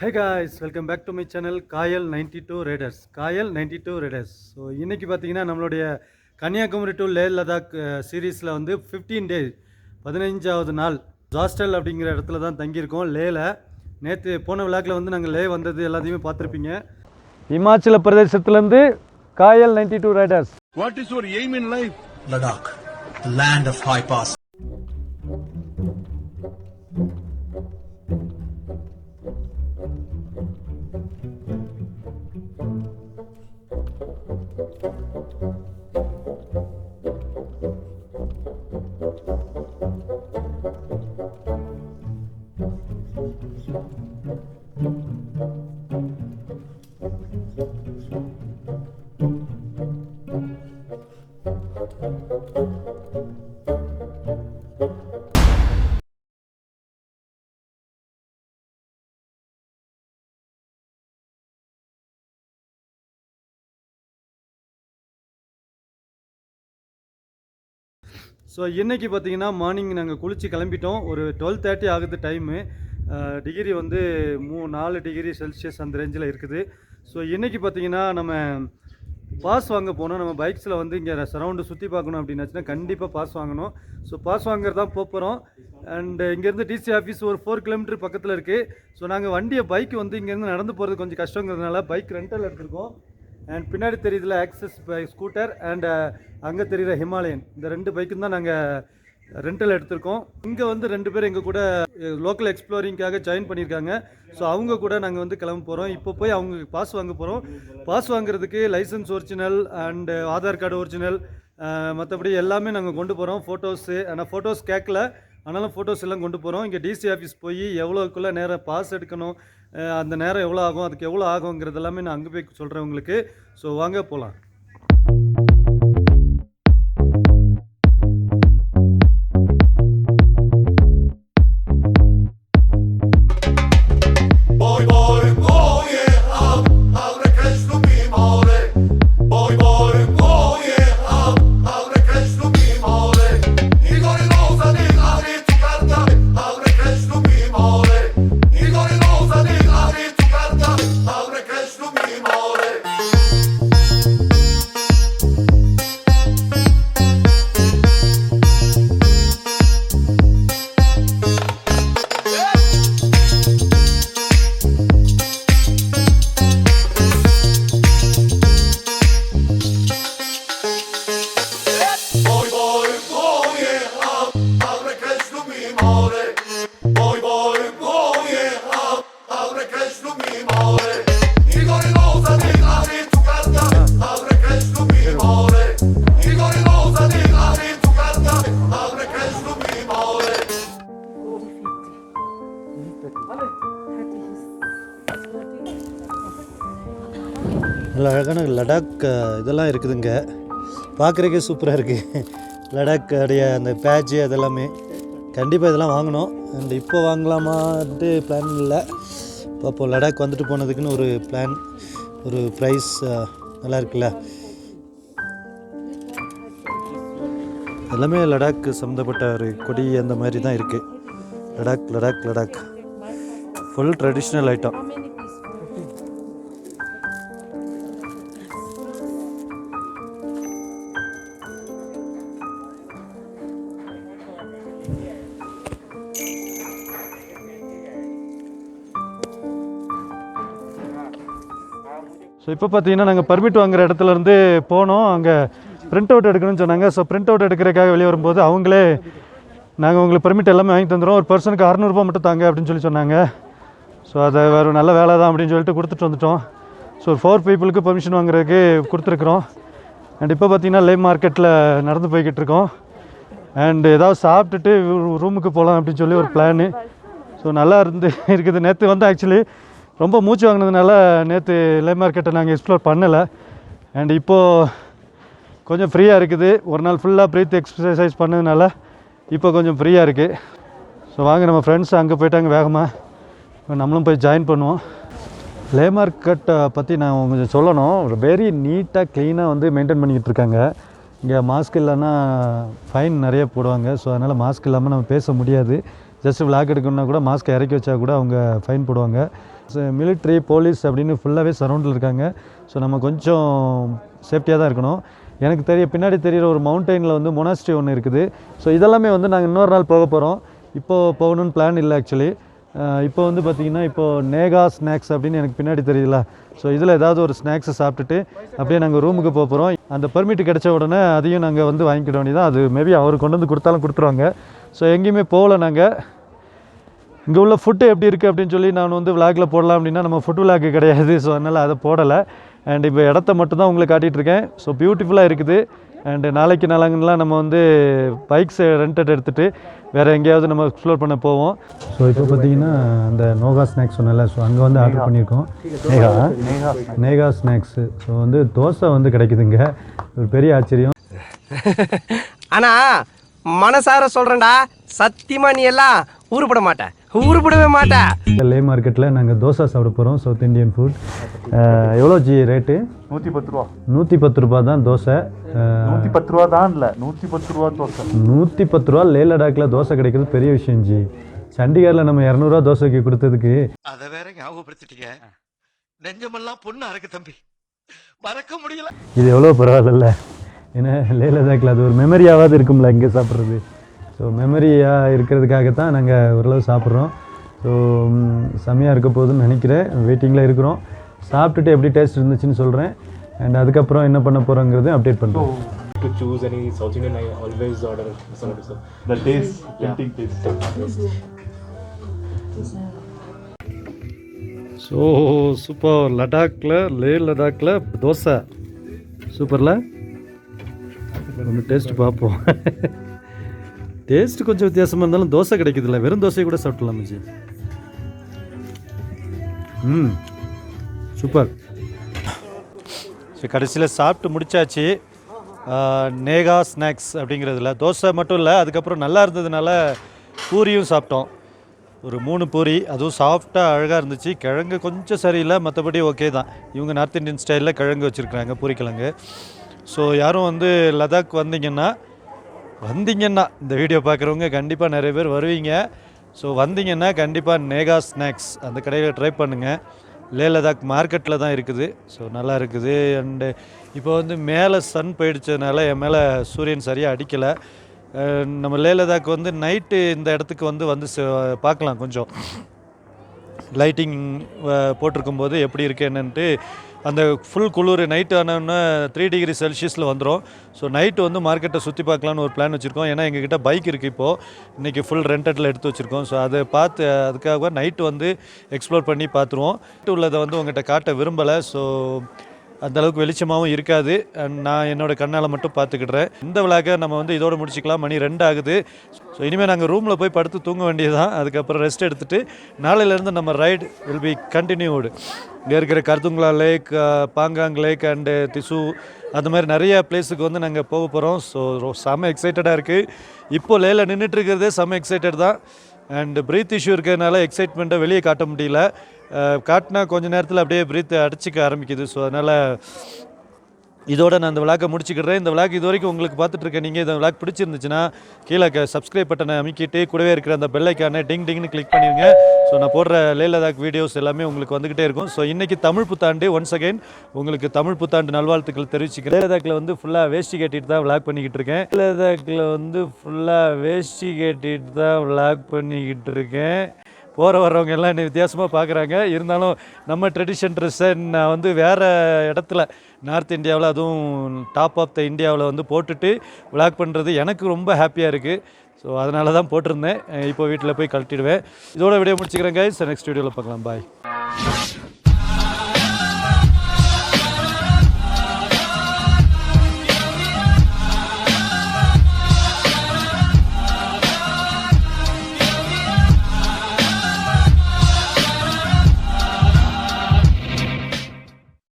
Hey guys welcome back to my channel Kayal ninety two raiders Kayal ninety two raiders so இன்றைக்கி பார்த்தீங்கன்னா நம்மளுடைய Kanyakumari to Leh Ladakh சீரீஸில் வந்து fifteen days பதினைஞ்சாவது நாள் ஜாஸ்டல் அப்படிங்கிற இடத்துல தான் தங்கியிருக்கோம். லேல நேற்று போன விழாக்கில் வந்து நாங்கள் லே வந்தது எல்லாத்தையுமே பார்த்துருப்பீங்க. Himachal பிரதேசத்துலேருந்து Kayal ninety two riders What is your aim in life? Ladakh, the land of high So இன்றைக்கி பார்த்தீங்கன்னா மார்னிங் நாங்கள் குளித்து கிளம்பிட்டோம். ஒரு டுவெல் தேர்ட்டி ஆகுது டைமு டிகிரி வந்து மூ நாலு டிகிரி செல்சியஸ் அந்த ரேஞ்சில் இருக்குது. ஸோ இன்றைக்கி பார்த்தீங்கன்னா நம்ம பாஸ் வாங்க போனோம். நம்ம பைக்ஸில் வந்து இங்கே சரௌண்டு சுற்றி பார்க்கணும் அப்படின்னாச்சுன்னா கண்டிப்பாக பாஸ் வாங்கணும். ஸோ பாஸ் வாங்குறது தான் போகிறோம் அண்டு இங்கேருந்து டிசி ஆஃபீஸ் ஒரு ஃபோர் கிலோமீட்டர் பக்கத்தில் இருக்குது ஸோ நாங்கள் வண்டியை பைக் வந்து இங்கேருந்து நடந்து போகிறது கொஞ்சம் கஷ்டங்கிறதுனால பைக் ரெண்டல் எடுத்துருக்கோம். அண்ட் பின்னாடி தெரியுதுல ஆக்சஸ் பை ஸ்கூட்டர் அண்ட் அங்கே தெரிகிற ஹிமாலயன் இந்த ரெண்டு பைக்கும் தான் நாங்கள் ரெண்டல் uh, எடுத்திருக்கோம். இங்கே வந்து ரெண்டு பேர் எங்கள் கூட லோக்கல் எக்ஸ்ப்ளோரிங்காக ஜாயின் பண்ணியிருக்காங்க. ஸோ அவங்க கூட நாங்கள் வந்து கிளம்ப போகிறோம் இப்போ போய் அவங்க பாஸ் வாங்க போகிறோம் பாஸ் வாங்குறதுக்கு licence original and Aadhaar card original மற்றபடி எல்லாமே நாங்கள் கொண்டு போகிறோம் ஃபோட்டோஸு ஆனால் ஃபோட்டோஸ் கேட்கல ஆனாலும் ஃபோட்டோஸ் எல்லாம் கொண்டு போகிறோம் இங்கே டிசி ஆஃபீஸ் போய் எவ்வளோக்குள்ளே நேரம் பாஸ் எடுக்கணும் அந்த நேரம் எவ்வளோ ஆகும் அதுக்கு எவ்வளோ ஆகுங்கிறது எல்லாமே நான் அங்கே போய் சொல்கிறேன் உங்களுக்கு. ஸோ வாங்க போகலாம் நல்ல அழகான லடாக் இதெல்லாம் இருக்குதுங்க. பார்க்குறக்கே சூப்பராக இருக்குது லடாக் அந்த பேட்சு அதெல்லாமே. கண்டிப்பாக இதெல்லாம் வாங்கணும். அண்ட் இப்போ வாங்கலாமான்ட்டு பிளான் இல்லை. பார்ப்போம் லடாக் வந்துட்டு போனதுக்குன்னு ஒரு பிளான் ஒரு ப்ரைஸ் நல்லா இருக்குல்ல. எல்லாமே லடாக் சம்மந்தப்பட்ட ஒரு கொடி அந்த மாதிரி தான் இருக்குது Ladakh Ladakh Ladakh. Full traditional item so இப்போ பார்த்தீங்கன்னா நாங்கள் பர்மிட் வாங்குற இடத்துல இருந்து போனோம். அங்கே பிரிண்ட் அவுட் எடுக்கணும்னு சொன்னாங்க. ஸோ பிரிண்ட் அவுட் எடுக்கிறதுக்காக வெளியே வரும்போது அவங்களே நாங்கள் உங்களுக்கு பர்மிட் எல்லாமே வாங்கி தந்துடுறோம் ஒரு பர்சனுக்கு அறநூறுபா மட்டும் தாங்க அப்படின்னு சொல்லி சொன்னாங்க. ஸோ அதை வேறு நல்ல வேலை தான் அப்படின்னு சொல்லிட்டு கொடுத்துட்டு வந்துட்டோம். ஸோ ஃபோர் பீப்புளுக்கு பெர்மிஷன் வாங்குறதுக்கு கொடுத்துருக்குறோம். அண்ட் இப்போ பார்த்தீங்கன்னா லே மார்க்கெட்டில் நடந்து போய்கிட்டு இருக்கோம். அண்ட் ஏதாவது சாப்பிட்டுட்டு ரூமுக்கு போகலாம் அப்படின்னு சொல்லி ஒரு பிளானு ஸோ நல்லா இருந்து இருக்குது. நேற்று வந்து ஆக்சுவலி ரொம்ப மூச்சு வாங்கினதுனால நேற்று லே மார்க்கெட்டை நாங்கள் எக்ஸ்ப்ளோர் பண்ணலை. அண்ட் இப்போது கொஞ்சம் ஃப்ரீயாக இருக்குது. ஒரு நாள் ஃபுல்லாக ப்ரீத் எக்ஸசைஸ் பண்ணதுனால இப்போ கொஞ்சம் ஃப்ரீயாக இருக்குது ஸோ வாங்க நம்ம ஃப்ரெண்ட்ஸ் அங்கே போயிட்டாங்க வேகமாக இப்போ நம்மளும் போய் ஜாயின் பண்ணுவோம். லே மார்க்கெட்டை பற்றி நான் கொஞ்சம் சொல்லணும். வெரி நீட்டாக க்ளீனாக வந்து மெயின்டைன் பண்ணிக்கிட்டு இருக்காங்க. இங்கே மாஸ்க் இல்லைன்னா ஃபைன் நிறைய போடுவாங்க. ஸோ அதனால் மாஸ்க் இல்லாமல் நம்ம பேச முடியாது. ஜஸ்ட் விளாக் எடுக்கணுன்னா கூட மாஸ்க் இறக்கி வச்சா கூட அவங்க ஃபைன் போடுவாங்க. மிலிட்ரி போலீஸ் அப்படின்னு ஃபுல்லாகவே சரௌண்டில் இருக்காங்க. ஸோ நம்ம கொஞ்சம் சேஃப்டியாக தான் இருக்கணும். எனக்கு தெரிய பின்னாடி தெரிகிற ஒரு மவுண்டெயினில் வந்து மொனாஸ்ட்ரி ஒன்று இருக்குது. ஸோ இதெல்லாமே வந்து நாங்கள் இன்னொரு நாள் போக போகிறோம் இப்போது போகணுன்னு பிளான் இல்லை ஆக்சுவலி இப்போ வந்து பார்த்திங்கன்னா இப்போது நேகா ஸ்நாக்ஸ் அப்படின்னு எனக்கு பின்னாடி தெரியல ஸோ இதில் ஏதாவது ஒரு ஸ்நாக்ஸை சாப்பிட்டுட்டு அப்படியே நாங்கள் ரூமுக்கு போக போகிறோம் அந்த பெர்மிட் கிடைச்ச உடனே அதையும் நாங்கள் வந்து வாங்கிக்கிட வேண்டியதான் அது மேபி அவர் கொண்டு வந்து கொடுத்தாலும் கொடுத்துருவாங்க. ஸோ எங்கேயுமே போகல நாங்கள் இங்கே உள்ள ஃபுட்டு எப்படி இருக்குது அப்படின்னு சொல்லி நான் வந்து விளாகில் போடலாம் அப்படின்னா நம்ம ஃபுட் விளாக்கு கிடையாது. ஸோ அதனால் அதை போடலை. அண்ட் இப்போ இடத்த மட்டும்தான் உங்களை உங்களுக்கு காட்டிகிட்டு இருக்கேன் ஸோ பியூட்டிஃபுல்லாக இருக்குது. அண்டு நாளைக்கு நாளாங்கலாம் நம்ம வந்து பைக்ஸ் ரெண்டட் எடுத்துகிட்டு வேறு எங்கேயாவது நம்ம எக்ஸ்ப்ளோர் பண்ண போவோம். ஸோ இப்போ பார்த்தீங்கன்னா அந்த நோகா ஸ்நாக்ஸ் சொன்னல ஸோ அங்கே வந்து ஆர்டர் பண்ணியிருக்கோம். நேகா நேகா ஸ்நாக்ஸு ஸோ வந்து தோசை வந்து கிடைக்குதுங்க. ஒரு பெரிய ஆச்சரியம். ஆனால் மனசார சொல்கிறேன்டா சத்தியமா நீ எல்லாம் ஊறுபட மாட்டேன் உருப்படவே மாட்ட. லே மார்க்கெட்டில் நாங்கள் தோசை சாப்பிட போகிறோம் சவுத் இந்தியன் ஃபுட் எவ்வளோ ஜி ரேட்டு நூற்றி பத்து ரூபா. நூற்றி பத்து ரூபா தான் தோசை. நூற்றி பத்து ரூபா தான் இல்லை நூற்றி பத்து ரூபா தோசை. நூற்றி பத்து ரூபா லே லடாக்கில் தோசை கிடைக்கிறது பெரிய விஷயம் ஜி. சண்டிகரில் நம்ம இரநூறுவா தோசைக்கு கொடுத்ததுக்கு. அத வேற ஞாபகப்படுத்திட்டீங்க. நெஞ்சமெல்லாம் பொண்ணு அறக்கு தம்பி. மறக்க முடியல. இது எவ்வளோ பரவாயில்ல. ஏன்னா லே லடாக்கில் அது ஒரு மெமரியாவது இருக்கும்ல இங்கே சாப்பிட்றது. ஸோ மெமரியாக இருக்கிறதுக்காக தான் நாங்கள் ஓரளவு சாப்பிட்றோம். ஸோ செம்மையாக இருக்க போகுதுன்னு நினைக்கிறேன். வெயிட்டிங்கில் இருக்கிறோம். சாப்பிட்டுட்டு எப்படி டேஸ்ட் இருந்துச்சுன்னு சொல்கிறேன் அண்ட் அதுக்கப்புறம் என்ன பண்ண போகிறோங்கிறது அப்டேட் பண்ணுறோம் to choose any South Indian, I always order masala dosa. So super லடாக்கில் லே லடாக்கில் தோசை. சூப்பரில் நம்ம டேஸ்ட் பார்ப்போம். டேஸ்ட் கொஞ்சம் வித்தியாசமாக இருந்தாலும் தோசை கிடைக்குதுல்ல. வெறும் தோசை கூட சாப்பிடலாம் ஜி ம். சூப்பர். ஸோ கடைசியில் சாப்பிட்டு முடிச்சாச்சு. நேகா ஸ்நாக்ஸ் அப்படிங்கிறதுல. தோசை மட்டும் இல்லை அதுக்கப்புறம் நல்லா இருந்ததுனால பூரியும் சாப்பிட்டோம். ஒரு மூணு பூரி அதுவும் சாஃப்டாக அழகாக இருந்துச்சு. கிழங்கு கொஞ்சம் சரியில்லை மற்றபடி ஓகே தான். இவங்க நார்த் இந்தியன் ஸ்டைலில் கிழங்கு வச்சுருக்குறாங்க பூரி கிழங்கு. ஸோ யாரும் வந்து லதாக் வந்தீங்கன்னா வந்தீங்கன்னா இந்த வீடியோ பார்க்குறவங்க கண்டிப்பாக நிறைய பேர் வருவீங்க. ஸோ வந்தீங்கன்னா கண்டிப்பாக நேகா ஸ்நாக்ஸ் அந்த கடையில் ட்ரை பண்ணுங்கள் லே லதாக் மார்க்கெட்டில் தான் இருக்குது. ஸோ நல்லா இருக்குது. அண்டு இப்போ வந்து மேலே சன் போயிடுச்சதுனால என் மேலே சூரியன் சரியாக அடிக்கலை. நம்ம லே லதாக் வந்து நைட்டு இந்த இடத்துக்கு வந்து வந்து பார்க்கலாம் கொஞ்சம். லைட்டிங் போட்டிருக்கும் போது எப்படி இருக்கு என்னன்ட்டு அந்த ஃபுல் குளிர் நைட் ஆனோன்னா த்ரீ டிகிரி செல்சியஸில் வந்துடும் ஸோ நைட்டு வந்து மார்க்கெட்டை சுற்றி பார்க்கலான்னு ஒரு பிளான் வச்சுருக்கோம். ஏன்னா எங்ககிட்ட பைக் இருக்குது இப்போது இன்றைக்கி ஃபுல் ரெண்டட்டில் எடுத்து வச்சுருக்கோம். ஸோ அதை பார்த்து அதுக்காக நைட்டு வந்து எக்ஸ்ப்ளோர் பண்ணி பார்த்துருவோம். நைட்டு உள்ளதை வந்து உங்கள்கிட்ட காட்ட விரும்பலை. ஸோ அந்த அளவுக்கு வெளிச்சமாகவும் இருக்காது. அண்ட் நான் என்னோட கண்ணால் மட்டும் பார்த்துக்கிடுறேன். இந்த விழாக்க நம்ம வந்து இதோடு முடிச்சுக்கலாம். மணி ரெண்டு ஆகுது. ஸோ இனிமேல் நாங்கள் ரூமில் போய் படுத்து தூங்க வேண்டியதுதான். அதுக்கப்புறம் ரெஸ்ட் எடுத்துகிட்டு நாளையிலேருந்து நம்ம ரைடு வில் பி கண்டினியூடு இங்கே இருக்கிற Khardungla lake Pangong lake and திசு அந்த மாதிரி நிறைய பிளேஸுக்கு வந்து நாங்கள் போக போகிறோம் ஸோ செம்ம எக்ஸைட்டடாக இருக்குது இப்போ லேல நின்றுட்டு இருக்கிறதே செம்ம எக்ஸைட்டட் தான். அண்ட் பிரீத் இஷ்யூ இருக்கிறதுனால எக்ஸைட்மெண்ட்டை வெளியே காட்ட முடியல. காட்டினா கொஞ்ச நேரத்தில் அப்படியே பிரீத் அடிச்சிக்க ஆரம்பிக்குது. ஸோ அதனால் இதோட நான் இந்த விளாக்கை முடிச்சுக்கிறேன். இந்த விளாக் இது வரைக்கும் உங்களுக்கு பார்த்துட்ருக்கேன் நீங்கள் இந்த விளாக் பிடிச்சிருந்துச்சுன்னா கீழே சப்ஸ்கிரைப் பட்டனை அமைக்கிட்டு கூடவே இருக்கிற அந்த பெல்லைக்கான டிங் டிங்னு கிளிக் பண்ணிடுங்க. ஸோ நான் போடுற லே வீடியோஸ் எல்லாமே உங்களுக்கு வந்துகிட்டே இருக்கும். ஸோ இன்றைக்கி தமிழ் புத்தாண்டு ஒன்ஸ் அகைன் உங்களுக்கு தமிழ் புத்தாண்டு நல்வாழ்த்துக்கள் தெரிவிச்சுக்கிறேன். லே வந்து ஃபுல்லாக வேஷ்டி கட்டிட்டு தான் விளாக் பண்ணிக்கிட்டு இருக்கேன். லதாக்கில் வந்து ஃபுல்லாக வேஷ்டி கட்டிட்டு தான் விளாக் பண்ணிக்கிட்டு இருக்கேன். போகிற வர்றவங்க எல்லாம் என்னை வித்தியாசமாக பார்க்குறாங்க இருந்தாலும் நம்ம ட்ரெடிஷன் ட்ரெஸ்ஸை நான் வந்து வேறு இடத்துல நார்த் இந்தியாவில் அதுவும் டாப் ஆஃப் த இந்தியாவில் வந்து போட்டுட்டு விளாக் பண்ணுறது எனக்கு ரொம்ப ஹாப்பியாக இருக்குது ஸோ அதனால தான் போட்டிருந்தேன் இப்போ வீட்டில் போய் கழட்டிடுவேன். இதோட வீடியோ முடிச்சுக்கிறேன் கைஸ் நெக்ஸ்ட் வீடியோவில் பார்க்கலாம். பாய்